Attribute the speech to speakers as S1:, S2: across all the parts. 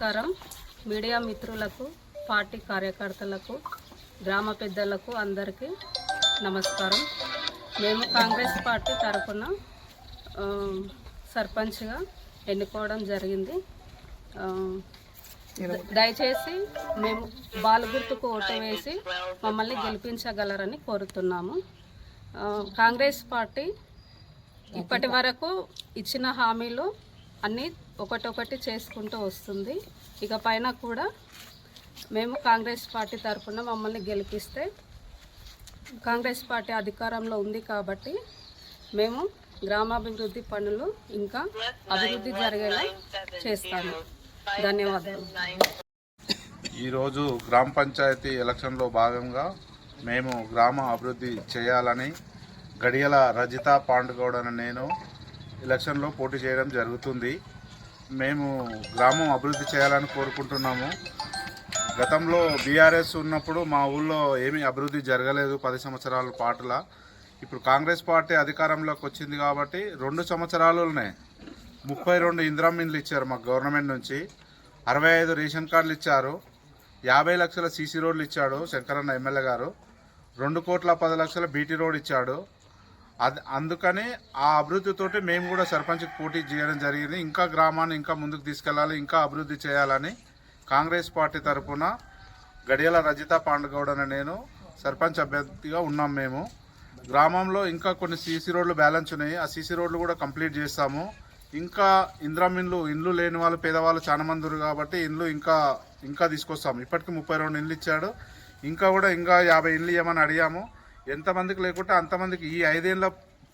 S1: నమస్కారం. మీడియా మిత్రులకు పార్టీ కార్యకర్తలకు గ్రామ పెద్దలకు అందరికీ నమస్కారం. మేము కాంగ్రెస్ పార్టీ తరఫున సర్పంచ్గా ఎన్నుకోవడం జరిగింది. దయచేసి మేము బాల గుర్తుకు ఓటు వేసి మమ్మల్ని గెలిపించగలరని కోరుతున్నాము. కాంగ్రెస్ పార్టీ ఇప్పటి వరకు ఇచ్చిన హామీలు అన్నీ ఒకటొకటి చేసుకుంటూ వస్తుంది. ఇక పైన కూడా మేము కాంగ్రెస్ పార్టీ తరఫున మమ్మల్ని గెలిపిస్తే కాంగ్రెస్ పార్టీ అధికారంలో ఉంది కాబట్టి మేము గ్రామాభివృద్ధి పనులు ఇంకా అభివృద్ధి జరిగేలా చేస్తాము. ధన్యవాదాలు.
S2: ఈరోజు గ్రామ పంచాయతీ ఎలక్షన్లో భాగంగా మేము గ్రామ అభివృద్ధి చేయాలని గడియల రజిత పాండుగౌడ్ నేను ఎలక్షన్లో పోటీ చేయడం జరుగుతుంది. మేము గ్రామం అభివృద్ధి చేయాలని కోరుకుంటున్నాము. గతంలో బీఆర్ఎస్ ఉన్నప్పుడు మా ఊళ్ళో ఏమీ అభివృద్ధి జరగలేదు పది సంవత్సరాల పాటుల. ఇప్పుడు కాంగ్రెస్ పార్టీ అధికారంలోకి వచ్చింది కాబట్టి రెండు సంవత్సరాలునే ముప్పై రెండు ఇందిరామిన్లు ఇచ్చారు మాకు గవర్నమెంట్ నుంచి. అరవై ఐదు రేషన్ కార్డులు ఇచ్చారు. యాభై లక్షల సీసీ రోడ్లు ఇచ్చాడు శంకరన్న ఎమ్మెల్యే గారు. రెండు కోట్ల పది లక్షల బీటీ రోడ్ ఇచ్చాడు. అది అందుకని ఆ అభివృద్ధితోటి మేము కూడా సర్పంచ్కి పోటీ చేయడం జరిగింది. ఇంకా గ్రామాన్ని ఇంకా ముందుకు తీసుకెళ్ళాలి ఇంకా అభివృద్ధి చేయాలని కాంగ్రెస్ పార్టీ తరఫున గడియల రజిత పాండుగౌడ్ అని నేను సర్పంచ్ అభ్యర్థిగా ఉన్నాం మేము. గ్రామంలో ఇంకా కొన్ని సీసీ రోడ్లు బ్యాలెన్స్ ఉన్నాయి. ఆ సీసీ రోడ్లు కూడా కంప్లీట్ చేస్తాము. ఇంకా ఇంద్రమిన్లు ఇండ్లు లేని వాళ్ళు పేదవాళ్ళు చాలా మంది ఉన్నారు కాబట్టి ఇండ్లు ఇంకా ఇంకా తీసుకొస్తాము. ఇప్పటికి ముప్పై రెండు ఇండ్లు ఇచ్చాడు. ఇంకా కూడా ఇంకా యాభై ఇండ్లు ఇవ్వమని అడిగాము. ఎంతమందికి లేకుంటే అంతమందికి ఈ ఐదేళ్ళ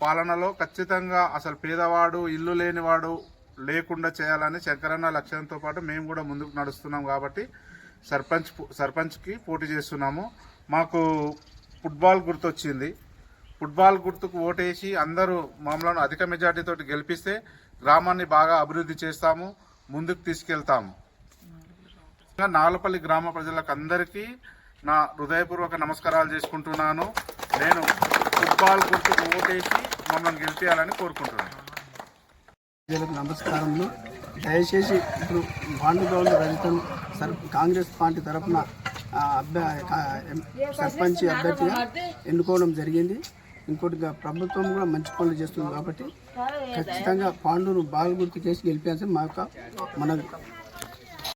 S2: పాలనలో ఖచ్చితంగా అసలు పేదవాడు ఇల్లు లేనివాడు లేకుండా చేయాలని శంకరన్న లక్ష్యంతో పాటు మేము కూడా ముందుకు నడుస్తున్నాం కాబట్టి సర్పంచ్ సర్పంచ్కి పోటీ చేస్తున్నాము. మాకు ఫుట్బాల్ గుర్తొచ్చింది. ఫుట్బాల్ గుర్తుకు ఓటేసి అందరూ మమ్మల్ని అధిక మెజార్టీతో గెలిపిస్తే గ్రామాన్ని బాగా అభివృద్ధి చేస్తాము ముందుకు తీసుకెళ్తాము. ఇంకా నాలపల్లి గ్రామ ప్రజలకు అందరికీ నా హృదయపూర్వక నమస్కారాలు చేసుకుంటున్నాను. నేను ఫుట్బాల్ గుర్తుకు ఓటేసి మమ్మల్ని గెలిపించాలని కోరుకుంటున్నాను.
S3: ప్రజలకు నమస్కారములు. దయచేసి ఇప్పుడు బాండుగౌడ్ రజితను సర్ కాంగ్రెస్ పార్టీ తరఫున అభ్య సర్పంచ్ అభ్యర్థిగా ఎన్నుకోవడం జరిగింది. ఇంకోటి ప్రభుత్వం కూడా మంచి పనులు చేస్తుంది కాబట్టి ఖచ్చితంగా పాండును బాగా గుర్తు చేసి గెలిపించాల్సి మా యొక్క మన